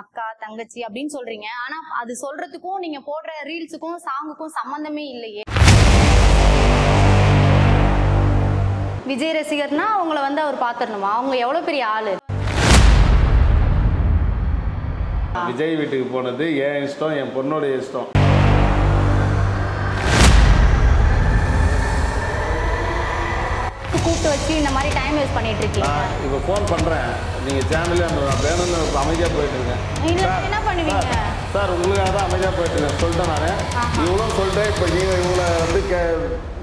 அக்கா தங்கச்சி அப்படின்னு சொல்றீங்க. ஆனா அது சொல்றதுக்கும் நீங்க போடுற ரீல்ஸுக்கும் சாங்குக்கும் சம்பந்தமே இல்லையே. விஜய் ரசிகர்னா அவங்கள வந்து அவர் பாத்துடணுமா அவங்க எவ்வளவு பெரிய ஆளு? விஜய் வீட்டுக்கு போனது என் இஷ்டம் என் பொண்ணோட இஷ்டம். கூப்பிட்டு வச்சு இந்த மாதிரி டைம் வேஸ்ட் பண்ணிட்டு இருக்கீங்க. நான் இப்போ ஃபோன் பண்ணுறேன் நீங்கள் சேனலே நான் வேணும்னு அமைதியாக போயிட்டு இருக்கேன் சார், என்ன பண்ணுவீங்க? சார், சார் உங்களுக்காக தான் அமைதியாக போயிட்டு இருக்கேன். சொல்லிட்டேன் நான். இவ்வளோ சொல்லிட்டேன் இப்போ நீங்கள் இவங்கள வந்து கே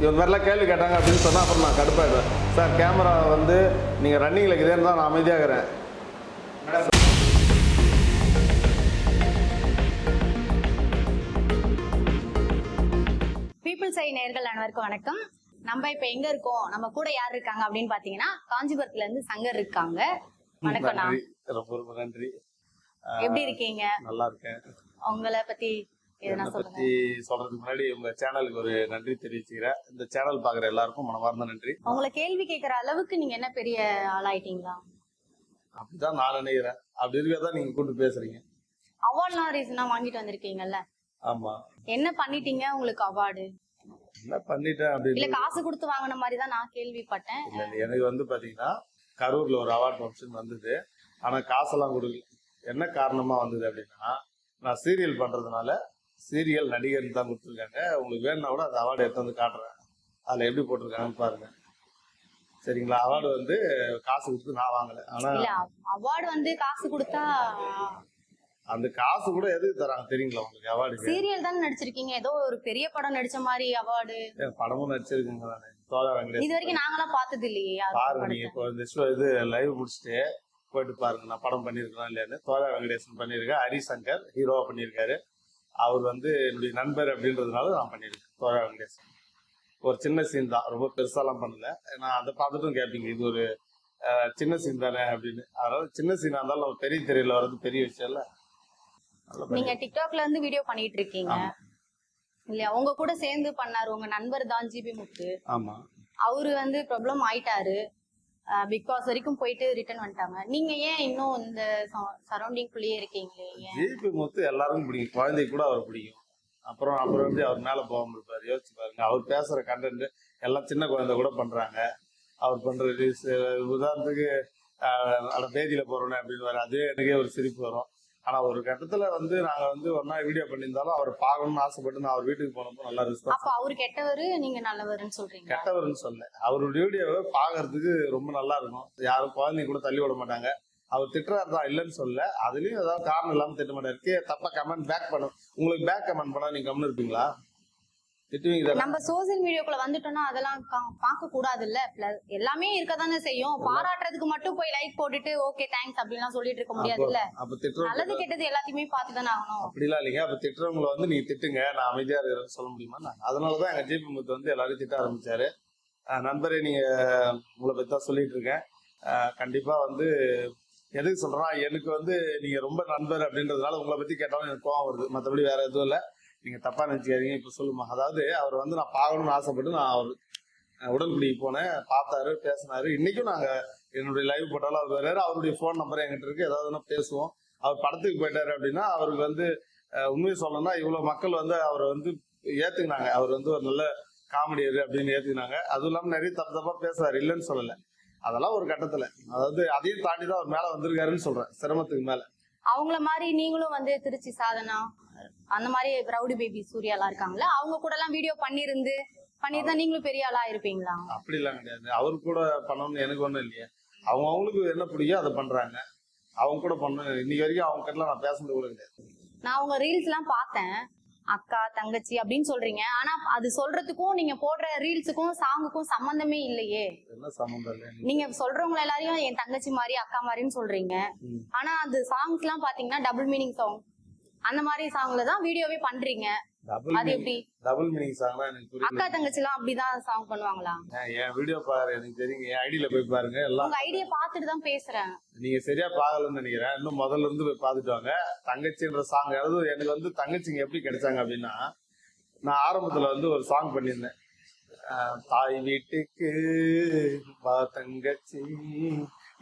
இவங்க மாதிரிலாம் கேள்வி கேட்டாங்க அப்படின்னு சொன்னால் அப்புறம் நான் கடுப்பாயிடுவேன். சார் கேமரா வந்து நீங்கள் ரன்னிங்கில் இருக்குதேன்னு தான் நான் அமைதியாக இருக்கிறேன். பீப்புள் சை நேர்கள் அனைவருக்கும் வணக்கம். நம்ம இப்ப எங்க இருக்கோம்? நம்ம கூட யார் இருக்காங்க அப்படின்னு பாத்தீங்கன்னா காஞ்சிபுரத்துல இருந்து சங்கர் இருக்காங்க. வணக்கம்ண்ணா நன்றி. ரொம்ப ரொம்ப நன்றி. எப்படி இருக்கீங்க? நல்லா இருக்கேன். உங்களை பத்தி என்னை பற்றி சொல்கிறதுக்கு முன்னாடி உங்கள் சேனலுக்கு ஒரு நன்றி தெரிவிச்சுக்கிறேன். இந்த சேனல் பார்க்குற எல்லாருக்கும் மனமார்ந்த நன்றி. உங்களை கேள்வி கேட்கற அளவுக்கு நீங்க என்ன பெரிய ஆளாயிட்டீங்களா? அப்படிதான் நான் நினைக்கிறேன். அப்படி இருக்கதான் நீங்க கூட்டு பேசுறீங்க. அவார்ட்லாம் ரீசனா வாங்கிட்டு வந்திருக்கீங்கல்ல. ஆமா. என்ன பண்ணிட்டீங்க உங்களுக்கு அவார்டு? என்ன பண்ணிட்டேன் இல்ல அப்படின்னு காசு கொடுத்து வாங்கின மாதிரி தான் நான் கேள்விப்பட்டேன். இல்ல, இல்ல, எனக்கு வந்து பாத்தீங்கன்னா கரூர்ல ஒரு அவார்ட் ஃபங்க்ஷன் வந்தது. ஆனா காசெல்லாம் கொடுக்கல. என்ன காரணமா வந்தது அப்படின்னா நான் சீரியல் பண்றதுனால சீரியல் நடிகர் தான் கொடுத்துருக்காங்க. உங்களுக்கு வேணும்னா கூட அந்த அவார்டு எடுத்து வந்து காட்டுறேன். அதுல எப்படி போட்டிருக்காங்கன்னு பாருங்க. சரிங்களா? அவார்டு வந்து காசு கொடுத்து நான் வாங்கல. ஆனா இல்ல அவார்டு வந்து காசு கொடுத்தா அந்த காசு கூட எதுக்கு தராங்க தெரியுங்களா உங்களுக்கு அவார்டுக்கு சீரியல் தானே நடிச்சிருக்கீங்க. ஏதோ ஒரு பெரிய படம் நடிச்ச மாதிரி அவார்டு படமும் நடிச்சிருக்குங்க நானு தோழா வெங்கடேஷ் இது வரைக்கும் நாங்களாம் பார்த்தது இல்லையே பாருங்க நீங்க. இப்போ இந்த show இது லைவ் முடிச்சுட்டு போயிட்டு பாருங்க. நான் படம் பண்ணியிருக்கேன் இல்லையான்னு. தோழா வெங்கடேசன் பண்ணியிருக்கேன் ஹரிசங்கர் ஹீரோவா பண்ணியிருக்காரு. அவர் வந்து என்னுடைய நண்பர் அப்படின்றதுனால நான் பண்ணியிருக்கேன். தோழா வெங்கடேசன். ஒரு சின்ன சீன் தான். ரொம்ப பெருசாலாம் பண்ணல. நான் அதை பார்த்துட்டும் கேட்பீங்க இது ஒரு சின்ன சீன் தானே அப்படின்னு. அதனால சின்ன சீனா இருந்தாலும் பெரிய தெரியல வர்றது பெரிய விஷயம் இல்ல. நீங்க டிக்டாக்ல இருந்து வீடியோ பண்ணிட்டு இருக்கீங்க. இல்லையா? உங்க கூட சேர்ந்து பண்ணாரு உங்க நண்பர் தான் ஜிபி முத்து. ஆமா. அவரு வந்து ப்ராப்ளம் ஆயிட்டாரு. பிக் பாஸ் வரைக்கும் போயிட்டு ரிட்டர்ன் வந்துட்டாங்க. நீங்க ஏன் இன்னும் இந்த சரௌண்டிங் குள்ளேயே இருக்கீங்களே? ஜிபி முத்து எல்லாருக்கும் பிடிக்கும். குழந்தைக்கு கூட அவர் பிடிக்கும். அப்புறம் அப்புறம் வந்து அவர் மேல போகாம இருப்பாரு? யோசிச்சு பாருங்க. அவர் பேசுற கண்டென்ட் எல்லாம் சின்ன குழந்தை கூட பண்றாங்க. அவர் பண்ற உதாரணத்துக்கு அட பேதியில போறோன்னு அப்படின்னு அதே எனக்கே ஒரு சிரிப்பு வரும். ஆனா ஒரு கட்டத்துல வந்து நாங்க வந்து ஒன்னா வீடியோ பண்ணியிருந்தாலும் அவர் பார்க்கணும்னு ஆசைப்பட்டு நான் அவர் வீட்டுக்கு போனப்போ நல்லா ரெஸ்பான்ஸ் அப்ப அவரு கெட்டவரு நீங்க நல்லவருன்னு சொல்றீங்க கெட்டவர்னு சொல்ல அவருடைய வீடியோவை பார்க்கறதுக்கு ரொம்ப நல்லா இருக்கும். யாரும் குழந்தைங்க கூட தள்ளி விட மாட்டாங்க. அவர் திட்டுறாரு தான் இல்லைன்னு சொல்ல அதுலயும் ஏதாவது காரணம் இல்லாம திட்ட மாட்டாரு. தப்பா கமெண்ட் பேக் பண்ணும் உங்களுக்கு பேக் கமெண்ட் பண்ணா நீங்க கம்னு இருப்பீங்களா? நம்ம சோசியல் மீடியாக்குள்ள வந்துட்டோம்னா அதெல்லாம் பார்க்க கூடாது இல்ல எல்லாமே இருக்கதானே செய்யும். பாராட்டுறதுக்கு மட்டும் போய் லைக் போட்டுட்டு ஓகே தேங்க்ஸ் அப்படிலாம் சொல்லிட்டு இருக்க முடியாது இல்ல நல்லது கெட்டது எல்லாத்தையுமே பார்த்து தானே ஆகணும். அப்படிலாம் இல்லைங்க. அப்ப திட்டுறவங்கள வந்து நீங்க திட்டுங்க. நான் அமைதியா இருக்கிறேன்னு சொல்ல முடியுமா? அதனாலதான் எங்க ஜிபி முத்து வந்து எல்லாரும் திட்ட ஆரம்பிச்சாரு. நண்பரே நீங்க உங்களை பத்தி தான் சொல்லிட்டு இருக்கேன். கண்டிப்பா வந்து எதுக்கு சொல்றேன்னா எனக்கு வந்து நீங்க ரொம்ப நண்பர் அப்படின்றதுனால உங்களை பத்தி கேட்டாலும் எனக்கு கோவம் வருது. மற்றபடி வேற எதுவும் இல்லை. நீங்க தப்பா நினைச்சிக்காதீங்க இப்ப சொல்லுமா. அதாவது அவர் வந்து நான் பார்க்கணும்னு ஆசைப்பட்டு நான் அவர் உடல்குடிக்கு போனேன். பார்த்தாரு பேசினாரு. இன்னைக்கும் நாங்க என்னுடைய லைவ் போட்டாலும் அவர் வர்றாரு அவருடைய ஃபோன் நம்பர் என்கிட்ட இருக்கு. ஏதாவது பேசுவோம். அவர் படத்துக்கு போயிட்டாரு அப்படின்னா அவருக்கு வந்து உண்மையை சொல்லணும்னா இவ்வளவு மக்கள் வந்து அவரை வந்து ஏத்துக்கினாங்க. அவர் வந்து ஒரு நல்ல காமெடியர் அப்படின்னு ஏத்துக்கினாங்க. அதுவும் இல்லாமல் நிறைய தப்பு தப்பா பேசுறாரு. இல்லைன்னு சொல்லல. அதெல்லாம் ஒரு கட்டத்துல. அதாவது அதையும் தாண்டி தான் அவர் மேல வந்திருக்காருன்னு சொல்றேன். சிரமத்துக்கு மேல. அவங்கள மாதிரி நீங்களும் வந்து திருச்சி சாதனா? அந்த மாதிரி ரவுடி பேபி சூர்யாலாம் இருக்காங்கல்ல அவங்க கூட எல்லாம் வீடியோ பண்ணிருந்து பண்ணிருந்தா நீங்களும் பெரிய ஆளா இருப்பீங்களா? அப்படிலாம் கிடையாது. அவர் கூட பண்ணணும்னு எனக்கு ஒண்ணும் இல்லையே. அவங்க அவங்களுக்கு என்ன பிடிக்கும் அதை பண்றாங்க. அவங்க கூட பண்ண இன்னைக்கு வரைக்கும் அவங்க கிட்ட நான் பேசுனது கூட கிடையாது. நான் உங்க ரீல்ஸ் எல்லாம் பார்த்தேன். அக்கா தங்கச்சி அப்படின்னு சொல்றீங்க. ஆனா அது சொல்றதுக்கும் நீங்க போடுற ரீல்ஸுக்கும் சாங்குக்கும் சம்பந்தமே இல்லையே. நீங்க சொல்றவங்க எல்லாரையும் என் தங்கச்சி மாதிரி அக்கா மாதிரின்னு சொல்றீங்க. ஆனா அது சாங்ஸ் எல்லாம் பாத்தீங்கன்னா டபுள் மீனிங் சாங் அந்த மாதிரி சாங்ல தான் வீடியோவே பண்றீங்க. அது எப்படி? டபுள் மீனிங் சாங்னா எனக்கு அக்கா தங்கச்சி எல்லாம் அப்படிதான் சாங் பண்ணுவாங்களா? என் வீடியோ பாரு எனக்கு தெரியுங்க. என் ஐடியில போய் பாருங்க. எல்லாம் உங்க ஐடியா பார்த்துட்டு தான் பேசுறேன். நீங்க சரியா பாக்கலன்னு நினைக்கிறேன். இன்னும் முதல்ல இருந்து போய் பார்த்துட்டு வாங்க. தங்கச்சின்ற சாங் அதாவது எனக்கு வந்து தங்கச்சிங்க எப்படி கிடைச்சாங்க அப்படின்னா நான் ஆரம்பத்துல வந்து ஒரு சாங் பண்ணியிருந்தேன். தாய் வீட்டுக்கு வா தங்கச்சி.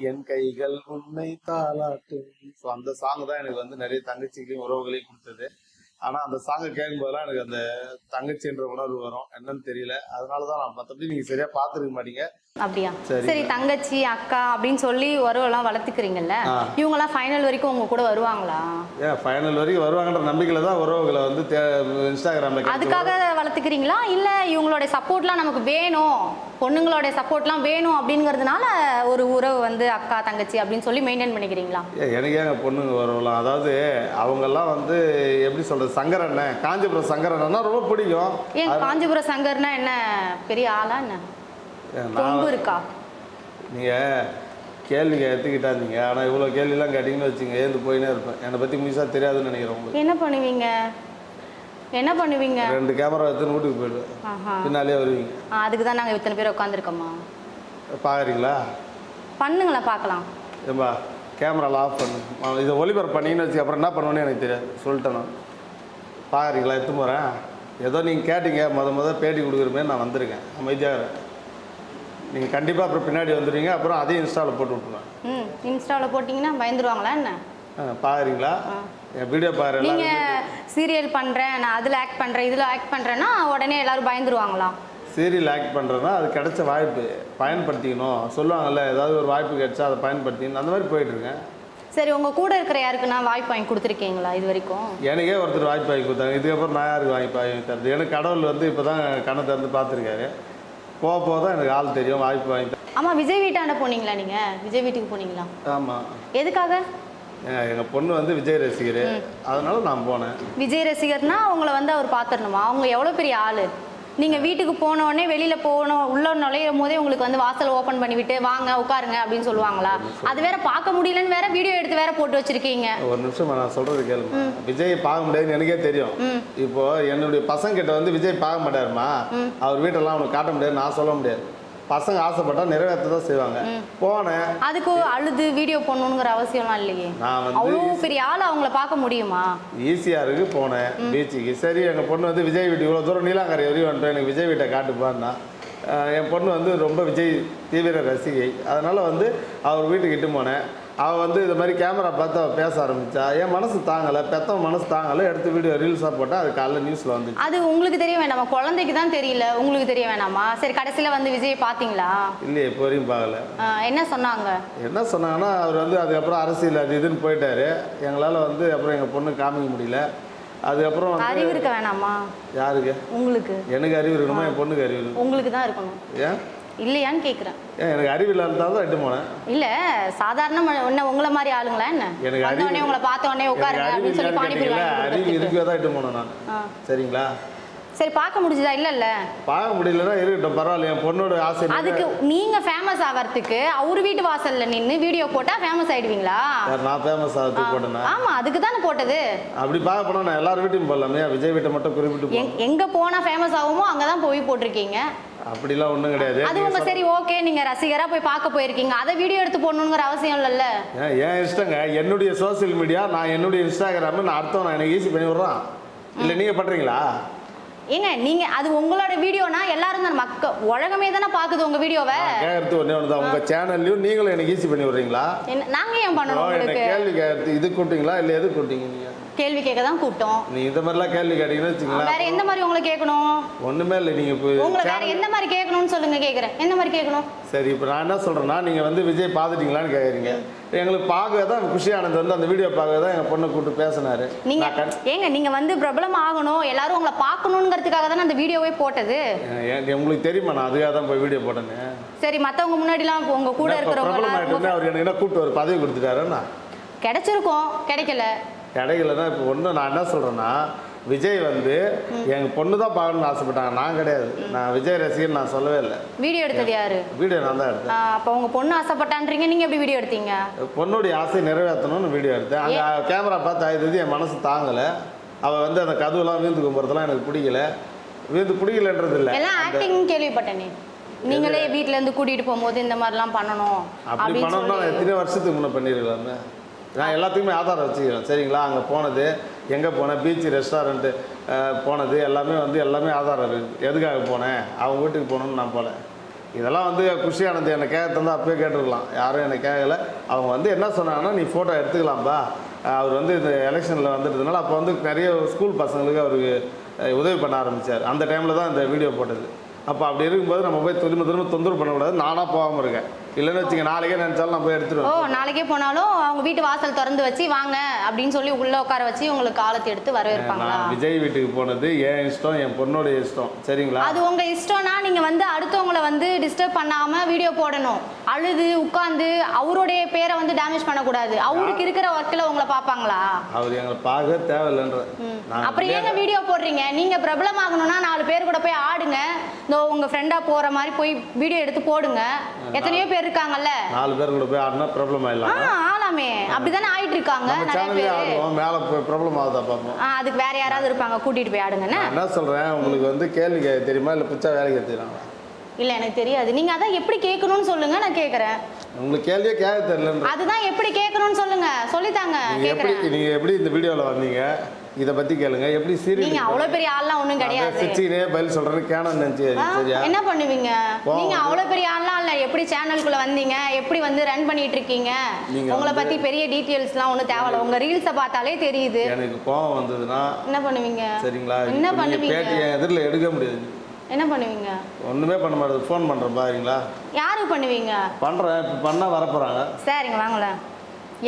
என் கைகள் உன்னை தாளாட்டும். ஸோ அந்த சாங் தான் எனக்கு வந்து நிறைய தங்கச்சிகளையும் உறவுகளையும் கொடுத்தது. ஆனா அந்த சாங்கை கேட்கும் போதெல்லாம் எனக்கு அந்த தங்கச்சின்ற உணர்வு வரும். என்னன்னு தெரியல. அதனாலதான் நான் மற்றபடி நீங்க சரியா பார்த்துருக்க மாட்டீங்க. அப்படியா? சரி. தங்கச்சி அக்கா அப்படின்னு சொல்லி உறவெல்லாம் வளர்த்துக்கிறீங்கல்ல. இவங்கெல்லாம் ஃபைனல் வரைக்கும் உங்க கூட வருவாங்களா? ஏன் ஃபைனல் வரைக்கும் வருவாங்கன்ற நம்பிக்கையில தான் உறவுகளை வந்து இன்ஸ்டாகிராம்ல அதுக்காக வளர்த்துக்கிறீங்களா இல்ல இவங்களோட சப்போர்ட்லாம் நமக்கு வேணும். பொண்ணுங்களோட சப்போர்ட்லாம் வேணும் அப்படிங்கிறதுனால ஒரு உறவு வந்து அக்கா தங்கச்சி அப்படின்னு சொல்லி மெயின்டைன் பண்ணிக்கிறீங்களா? எனக்கு ஏங்க பொண்ணுங்க வரலாம் அதாவது அவங்கெல்லாம் வந்து எப்படி சொல்றது சங்கரண்ணன் காஞ்சிபுரம் சங்கரண்ணா ரொம்ப பிடிக்கும். ஏன் காஞ்சிபுரம் சங்கர்னா என்ன? பெரிய ஆளா என்ன? கொம்பு இருக்கா? நீங்க கேள்வி எடுத்துக்கிட்டாந்தீங்க ஆனா இவ்வளவு கேள்விலாம் கேட்டீங்கன்னு வச்சுங்க ஏந்து போயினே இருப்பேன். என்னை பத்தி முழுசா தெரியாதுன்னு நினைக்கிறேன் உங்களுக்கு. என்ன பண்ணுவீங்க? என்ன பண்ணுவீங்க? ரெண்டு கேமரா எடுத்து வீட்டுக்கு போயிடுவேன். பின்னாலே வருவீங்க. அதுக்கு தான் நாங்கள் இத்தனை பேர் உட்காந்துருக்கோமா பாக்குறீங்களா? பண்ணுங்களேன் பார்க்கலாம். ஏம்பா கேமரால ஆஃப் பண்ணு. இதை ஒளிபரப்பு பண்ணீங்கன்னு வச்சு அப்புறம் என்ன பண்ணுவேன்னு எனக்கு தெரியாது. சொல்லிட்டேன் நான். பார்க்குறீங்களா எடுத்து போகிறேன் ஏதோ நீங்கள் கேட்டீங்க முத முத பேட்டி கொடுக்குறமே நான் வந்திருக்கேன். அமைதியாக நீங்கள் கண்டிப்பாக அப்புறம் பின்னாடி வந்துடுவீங்க. அப்புறம் அதையும் இன்ஸ்டாவில் போட்டு விட்ருவேன் ம் இன்ஸ்டாவில் போட்டிங்கன்னா பயந்துருவாங்களா என்ன? பார்க்குறீங்களா என் வீடியோ பாரு நீங்க சீரியல் பண்றேன் நான் அதுல ஆக்ட் பண்றேன் இதுல ஆக்ட் பண்றேன்னா உடனே எல்லாரும் பயந்துருவாங்களா சீரியல் ஆக்ட் பண்ணுறேன்னா அது கிடைச்ச வாய்ப்பு பயன்படுத்திக்கணும். சொல்லுவாங்கல்ல ஏதாவது ஒரு வாய்ப்பு கிடைச்சா அதை பயன்படுத்திக்கணும். அந்த மாதிரி போயிட்டுருக்கேன் சரி உங்க கூட இருக்கிற யாருக்குன்னா வாய்ப்பு வாங்கி கொடுத்துருக்கீங்களா இது வரைக்கும்? எனக்கே ஒருத்தர் வாய்ப்பு வாங்கி கொடுத்தாங்க. இதுக்கப்புறம் நான் யாருக்கு வாங்கி வாங்கி தரது? எனக்கு கடவுள் வந்து இப்போ தான் கண்ணை திறந்து பார்த்துருக்காரு. போக போக தான் எனக்கு ஆள் தெரியும் வாய்ப்பு வாங்கி தர ஆமா விஜய் வீட்டாண்ட போனீங்களா நீங்க? விஜய் வீட்டுக்கு போனீங்களா? ஆமாம் எதுக்காக? எங்கள் பொண்ணு வந்து விஜய் ரசிகர். அதனால நான் போனேன். விஜய் ரசிகர்னா உங்களை வந்து அவர் பார்த்துடணுமா அவங்க எவ்வளோ பெரிய ஆளு? நீங்க வீட்டுக்கு போன உடனே வெளியில போகணும் உள்ள நுழையும் போதே உங்களுக்கு வந்து வாசல் ஓபன் பண்ணிவிட்டு வாங்க உட்காருங்க அப்படின்னு சொல்லுவாங்களா? அது வேற பார்க்க முடியலன்னு வேற வீடியோ எடுத்து வேற போட்டு வச்சிருக்கீங்க. ஒரு நிமிஷம் நான் சொல்கிறது கேளுங்க. விஜய் பார்க்க முடியாதுன்னு எனக்கே தெரியும். இப்போ என்னுடைய பசங்க கிட்ட வந்து விஜய் பார்க்க மாட்டாருமா? அவர் வீட்டெல்லாம் அவனுக்கு காட்ட முடியாது நான் சொல்ல முடியாது. பசங்க ஆசைப்பட்டா நிறைவேற்ற தான் செய்வாங்க போனேன். அதுக்கு அழுது வீடியோ பண்ணணுங்கிற அவசியம்லாம் இல்லையே. நான் வந்து அவ்வளோ பெரிய ஆள் அவங்கள பார்க்க முடியுமா? ஈசிஆருக்கு போனேன். பீச்சுக்கு. சரி எங்கள் பொண்ணு வந்து விஜய் வீட்டு இவ்வளோ தூரம் நீலாங்கரை வரையும் வந்துட்டேன் எனக்கு விஜய் வீட்டை காட்டுப்பான்னா என் பொண்ணு வந்து ரொம்ப விஜய் தீவிர ரசிகை. அதனால் வந்து அவர் வீட்டுக்கு இட்டு போனேன். அவள் வந்து இது மாதிரி கேமரா பார்த்து அவள் பேச ஆரம்பித்தா என் மனசு தாங்கலை பெத்தவன் மனசு தாங்கலை எடுத்து வீடியோ ரீல்ஸாக போட்டால் அது காலைல நியூஸில் வந்துச்சு. அது உங்களுக்கு தெரிய வேண்டாமா? குழந்தைக்கு தான் தெரியல உங்களுக்கு தெரிய வேணாமா சரி கடைசியில வந்து விஜய் பாத்தீங்களா இல்லையே இப்போ வரையும் பார்க்கல. என்ன சொன்னாங்க? என்ன சொன்னாங்கன்னா அவர் வந்து அதுக்கப்புறம் அரசியல் அது இதுன்னு போயிட்டாரு. எங்களால் வந்து அப்புறம் எங்கள் பொண்ணு காமிக்க முடியல. அதுக்கப்புறம் வந்து அறிவு இருக்க வேணாமா? யாருக்கு? உங்களுக்கு. எனக்கு அறிவு இருக்கணுமா? என் பொண்ணுக்கு அறிவு உங்களுக்கு தான் இருக்கணும். ஏன்? இல்லையான்னு கேக்குறேன். ஏன் எனக்கு அறிவு இல்லாததால் தான் இட்டு போனேன். இல்ல சாதாரண என்ன உங்களை மாதிரி ஆளுங்களா என்ன? எனக்கு அறிவு- உடனே உங்களை பார்த்த உடனே உட்காருங்க அறிவு அப்படின்னு சொல்லி பானிபூரி அறிவு. இருக்கவே தான் இட்டு போனேன் நான். சரிங்களா? சரி பார்க்க முடிஞ்சதா? இல்லல்ல. பார்க்க முடியலன்னா இருக்கட்டும் பரவாயில்ல என் பொண்ணோட ஆசை அதுக்கு நீங்க ஃபேமஸ் ஆகிறதுக்கு அவர் வீட்டு வாசல்ல நின்னு வீடியோ போட்டா ஃபேமஸ் ஆயிடுவீங்களா? நான் ஃபேமஸ் ஆகிறதுக்கு போட்டேன்னா ஆமா அதுக்கு தானே போட்டது. அப்படி பார்க்க போனா நான் எல்லார் வீட்டையும் போடலாமே விஜய் வீட்டை மட்டும் குறிப்பிட்டு எங்க போனா ஃபேமஸ் ஆகுமோ அங்கதான் போய் போட்டிருக்கீங்க. அப்படிலாம் ஒன்றும் கிடையாது. அது உங்க சரி ஓகே நீங்க ரசிகரா போய் பார்க்க போயிருக்கீங்க. அதை வீடியோ எடுத்து போடணுங்கிற அவசியம் இல்லைல்ல? ஏன் இஷ்டங்க? என்னுடைய சோஷியல் மீடியா நான் என்னுடைய இன்ஸ்டாகிராம் நான் அடுத்தவன் நான் எனக்கு ஈஸி பண்ணி விடுறான். இல்லை நீங்க பண்றீங்களா? ஏங்க நீங்க அது உங்களோட வீடியோனா எல்லாரும் தான்? மக்க உலகமே தானே பாக்குது உங்க வீடியோவை? கேட்கறது ஒன்றே ஒன்று தான் உங்க சேனல்லையும் நீங்களும் எனக்கு ஈஸி பண்ணி விடுறீங்களா? என்ன- நாங்க ஏன் பண்ணணும் என்ன உங்களுக்கு? கேள்வி கேட்கறது இது கூட்டிங்களா இல்லை எது கூட்டிங்க நீங்க? கேள்வி கேட்க தான் கூப்பிட்டோம். நீ இந்த மாதிரிலாம் கேள்வி கேட்டீங்கன்னு வச்சுங்களேன் வேற எந்த மாதிரி உங்களை கேட்கணும்? ஒண்ணுமே இல்லை நீங்க இப்போ உங்களை வேற எந்த மாதிரி கேட்கணும்னு சொல்லுங்க கேக்குறேன் எந்த மாதிரி கேட்கணும்? சரி இப்போ நான் என்ன சொல்றேன்னா நீங்க வந்து விஜய் பார்த்துட்டீங்களான்னு கேட்குறீங்க எங்களுக்கு பார்க்கவே தான் குஷி ஆனந்த் வந்து அந்த வீடியோ பார்க்கவே தான் எங்க பொண்ணை கூப்பிட்டு பேசினாரு. நீங்க நான் கண்- ஏங்க நீங்க வந்து பிரபலம் ஆகணும் எல்லாரும் உங்களை பார்க்கணுங்கிறதுக்காக தானே அந்த வீடியோவே போட்டது? உங்களுக்கு தெரியுமா நான் அதுக்காக தான் போய் வீடியோ போட்டேன்னு? சரி மத்தவங்க முன்னாடிலாம் உங்க கூட இருக்கிறவங்க பிரபலம் ஆகிட்டு அவர் எனக்கு என்ன கூப்பிட்டு ஒரு பதவி கொடுத்துட்டாருன்னா கிடைச்சிருக்கும் கிடைக்கல. கிடைக்கலன்னா இப்போ ஒன்று நான் என்ன சொல்கிறேன்னா விஜய் வந்து எங்கள் பொண்ணு தான் பார்க்கணும்னு ஆசைப்பட்டாங்க. நான் கிடையாது. நான் விஜய் ரசிகன் நான் சொல்லவே இல்லை. வீடியோ எடுத்தது யாரு? வீடியோ நான் தான் எடுத்தேன். அப்ப உங்க பொண்ணு ஆசைப்பட்டான்றீங்க நீங்க எப்படி வீடியோ எடுத்தீங்க? பொண்ணுடைய ஆசையை நிறைவேற்றணும்னு வீடியோ எடுத்தேன். அங்கே கேமரா பார்த்து ஆயுது என் மனசு தாங்கலை. அவள் வந்து அந்த கதவுலாம் வீந்து கும்புறதெல்லாம் எனக்கு பிடிக்கல. வீந்து பிடிக்கலன்றது இல்லை எல்லாம் ஆக்டிங் கேள்விப்பட்டேனே. நீங்களே வீட்ல இருந்து கூட்டிட்டு போகும்போது இந்த மாதிரிலாம் பண்ணணும் அப்படி பண்ணணும்னா நான் எத்தனை வருஷத்துக்கு முன்னே பண்ணியிருக்கலாமே. நான் எல்லாத்துக்குமே ஆதாரம் வச்சுக்கிறேன். சரிங்களா? அங்கே போனது. எங்கே போனேன் பீச் ரெஸ்டாரண்ட்டு போனது. எல்லாமே வந்து எல்லாமே ஆதாரம் இருக்குது எதுக்காக போனேன்? அவங்க வீட்டுக்கு போகணுன்னு நான் போகல. இதெல்லாம் வந்து குஷியானது என்னை கேட்க அப்போயே அப்பயே யாரும் என்னை கேட்கல. அவங்க வந்து என்ன சொன்னாங்கன்னா நீ ஃபோட்டோ எடுத்துக்கலாம்ப்பா அவர் வந்து இந்த எலெக்ஷனில் வந்துட்டதுனால அப்போ வந்து நிறைய ஸ்கூல் பசங்களுக்கு அவருக்கு உதவி பண்ண ஆரம்பித்தார் அந்த டைமில் தான் இந்த வீடியோ போட்டது. அப்போ அப்படி இருக்கும்போது நம்ம போய் திரும்ப திரும்ப தொந்தரவு பண்ணக்கூடாது. நானாக போகாமல் இருக்கேன். இல்லைன்னு வச்சுங்க நாளைக்கே நினச்சாலும் நான் போய் ஓ எடுத்துருவேன் நாளைக்கே போனாலும் அவங்க வீட்டு வாசல் திறந்து வச்சு வாங்க அப்படின்னு சொல்லி உள்ள உட்கார வச்சு உங்களுக்கு காலத்தை எடுத்து வரவேற்பாங்களா? நான் விஜய் வீட்டுக்கு போனது என் இஷ்டம் என் பொண்ணோட இஷ்டம் சரிங்களா? அது உங்க இஷ்டம்னா நீங்க வந்து அடுத்தவங்கள வந்து டிஸ்டர்ப் பண்ணாம வீடியோ போடணும். அழுது உட்கார்ந்து அவருடைய பேரை வந்து டேமேஜ் பண்ணக்கூடாது. அவருக்கு இருக்கிற ஒர்க்கில் உங்களை பார்ப்பாங்களா? அவர் எங்களை பார்க்க தேவையில்லைன்ற அப்புறம் ஏங்க வீடியோ போடுறீங்க? நீங்க பிரபலம் ஆகணும்னா நாலு பேர் கூட போய் ஆடுங்க. இந்த உங்க ஃப்ரெண்டா போற மாதிரி போய் வீடியோ எடுத்து போடுங்க. எத்தனையோ பேர் இருக்காங்கல்ல? நாலு பேர் கூட போய் ஆடினா ப்ராப்ளம் ஆயிடலாம். ஆளாமே அப்படிதானே ஆயிட்டு இருக்காங்க. நிறைய பேர். ஆடுவோம். மேலே போய் ப்ராப்ளம் ஆகுதா பார்ப்போம். ஆ, அதுக்கு வேற யாராவது இருப்பாங்க. கூட்டிட்டு போய் ஆடுங்கன்னு. என்ன சொல்கிறேன் உங்களுக்கு வந்து கேள்வி தெரியுமா? இல்லை பிச்சா வேலைக்கு எடுத்துக்கிறாங்களா இல்ல எனக்கு தெரியாது. நீங்க அதான் எப்படி கேட்கணும்னு சொல்லுங்க நான் கேக்குறேன். உங்களுக்கு கேள்வியே கேட்க தெரியலன்ற. அதுதான் எப்படி கேட்கணும்னு சொல்லுங்க. சொல்லித்தாங்க எப்படி கேக்குறேன். நீங்கள் எப்படி இந்த வீடியோவில் வந்தீங்க? இதை பற்றி கேளுங்க. எப்படி நீங்க சீரியல் அவ்வளவு பெரிய ஆள்லாம் ஒண்ணும் கிடையாது. சிச்சினே பதில் சொல்கிறேன்னு கேனம் நினச்சி சரியா? என்ன பண்ணுவீங்க? நீங்க அவ்வளவு பெரிய ஆள்லாம் இல்ல. எப்படி சேனலுக்குள்ள வந்தீங்க? எப்படி வந்து ரன் பண்ணிட்டு இருக்கீங்க? நீங்க உங்களை பத்தி பெரிய டீடைல்ஸ்லாம் ஒண்ணும் தேவையில்ல. உங்க ரீல்ஸை பார்த்தாலே தெரியுது. எனக்கு கோவம் வந்ததுன்னா என்ன பண்ணுவீங்க? சரிங்களா? என்ன நீங்க பண்ணுவீங்க? எதிரில் எடுக்க முடியாது. என்ன பண்ணுவீங்க? ஒன்றுமே பண்ண மாட்டேது. ஃபோன் பண்ணுறேன் பாருங்களா. யாருக்கு பண்ணுவீங்க? பண்ணுறேன் இப்போ பண்ணால் வரப்போகிறாங்க சரிங்க வாங்களேன்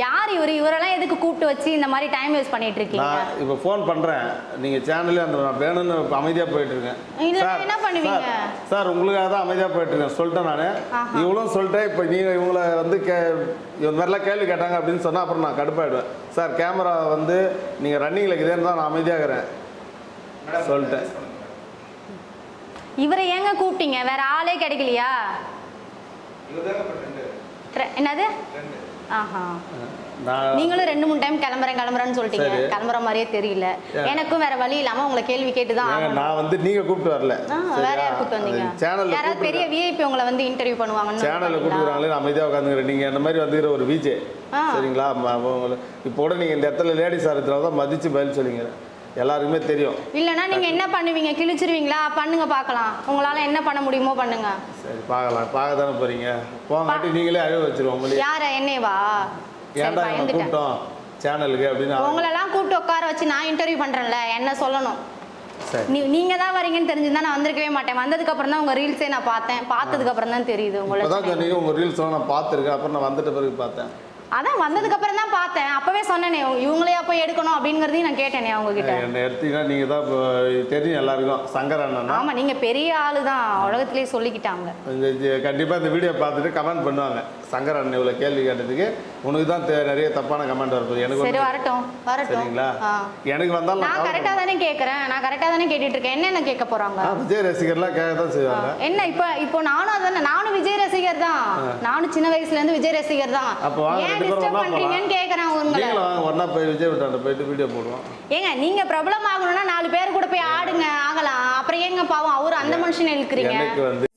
யார் இவரு? இவரெல்லாம் எதுக்கு கூப்பிட்டு வச்சு இந்த மாதிரி டைம் வேஸ்ட் பண்ணிட்டு இருக்கீங்க? நான் இப்போ ஃபோன் பண்ணுறேன் நீங்கள் சேனல்லே அந்த நான் வேணும்னு அமைதியாக போயிட்டு இருக்கேன். இல்ல, என்ன பண்ணுவீங்க? சார், உங்களுக்காக தான் அமைதியாக போயிட்டு இருக்கேன். சொல்லிட்டேன் நான். ஆஹா. இவளும் சொல்லிட்டேன் இப்போ நீங்கள் இவங்கள வந்து கே இந்த மாதிரிலாம் கேள்வி கேட்டாங்க அப்படின்னு சொன்னால் அப்புறம் நான் கடுப்பாயிடுவேன். சார் கேமரா வந்து நீங்கள் ரன்னிங்கில் இருக்குதேன்னு தான் நான் அமைதியாக இருக்கிறேன் சொல்லிட்டேன். இவரை ஏங்க கூப்பிட்டீங்க? வேற ஆளே கிடைக்கலையா? என்னது? ஆஹா. நீங்களும் ரெண்டு மூணு டைம் கிளம்புறேன் கிளம்புறேன்னு சொல்லிட்டீங்க. கிளம்புற மாதிரியே தெரியல. எனக்கும் வேற வழி இல்லாம உங்களை கேள்வி கேட்டுதான். நான் வந்து நீங்கள் கூப்பிட்டு வரல. வேற யார் கூப்பிட்டு வந்தீங்க? சேனலில் யாராவது பெரிய விஐபி உங்களை வந்து இன்டர்வியூ பண்ணுவாங்கன்னு சேனலில்? கூப்பிட்டுறாங்களே நான் அமைதியாக உட்காந்துக்கிறேன். நீங்கள் இந்த மாதிரி வந்துக்கிற ஒரு விஜே. சரிங்களா? இப்போ கூட நீங்கள் இந்த இடத்துல லேடிஸ் ஆகிறதுனால தான் மதித்து பதில் சொல்லிங்க எல்லாருக்குமே தெரியும். இல்லைன்னா நீங்க என்ன பண்ணுவீங்க? கிழிச்சிருவீங்களா? பண்ணுங்க பார்க்கலாம். உங்களால என்ன பண்ண முடியுமோ பண்ணுங்க. சரி பார்க்கலாம். பார்க்க தானே போகிறீங்க போங்காட்டி நீங்களே அழுவ வச்சிருவோம் யார? என்னேவா ஏன்டா என்ன கூப்பிட்டோம்? சேனலுக்கு அப்படின்னு உங்களெல்லாம் கூப்பிட்டு உட்கார வச்சு நான் இன்டர்வியூ பண்றேன்ல என்ன சொல்லணும்? நீ நீங்க தான் வரீங்கன்னு தெரிஞ்சிருந்தா நான் வந்திருக்கவே மாட்டேன். வந்ததுக்கு அப்புறம் தான் உங்க ரீல்ஸே நான் பார்த்தேன். பார்த்ததுக்கு அப்புறம் தான் தெரியுது இப்போ தான் உங்களை சொன்னீங்க உங்கள் ரீல்ஸ்லாம் நான் பார்த்துருக்கேன். அப்புறம் நான் வந்துட்ட பிறகு பார்த்தேன். அதான் வந்ததுக்கு அப்புறம் தான் பார்த்தேன். அப்பவே சொன்னேனே இவங்களையா போய் எடுக்கணும்? அப்படிங்கறதையும் நான் கேட்டேனே அவங்க கிட்ட என்னை எடுத்தீங்கன்னா நீங்கள் தான் தெரியும் எல்லாருக்கும். சங்கர் அண்ணன்னா ஆமா நீங்க பெரிய ஆளு தான் உலகத்திலேயே சொல்லிக்கிட்டாங்க. கண்டிப்பாக இந்த வீடியோ பார்த்துட்டு கமெண்ட் பண்ணுவாங்க. சங்கர் அண்ணன் இவ்வளோ கேள்வி கேட்டதுக்கு உனக்கு தான் நிறைய தப்பான கமெண்ட் வரப்போகுது. எனக்கு சரி வரட்டும் வரட்டும். சரிங்களா. எனக்கு வந்தாலும் நான் நான் கவலை கரெக்டா தானே கேக்குறேன். நான் கரெக்டா தானே கேட்டுட்டு இருக்கேன் என்னென்ன கேட்க போறாங்க? விஜய் ரசிகர்லாம் கேட்க தான் செய்வாங்க. என்ன இப்போ இப்போ நானும் அதானே நானும் விஜய் ரசிகர் தான். நானும் சின்ன வயசுல இருந்து விஜய் ரசிகர் தான். அப்போ ஏன் டிஸ்டர்ப் ஒண்ணா பண்றீங்கன்னு கேக்குறேன் உங்களை. ஒன்றா போய் விஜய் விட்டாண்ட போயிட்டு வீடியோ போடுவோம். ஏங்க நீங்க பிரபலம் ஆகணும்னா நாலு பேர் கூட போய் ஆடுங்க ஆகலாம். அப்புறம் ஏங்க பாவம் அவரு அந்த மனுஷனை இழுக்கிறீங்க? எனக்கு வந்து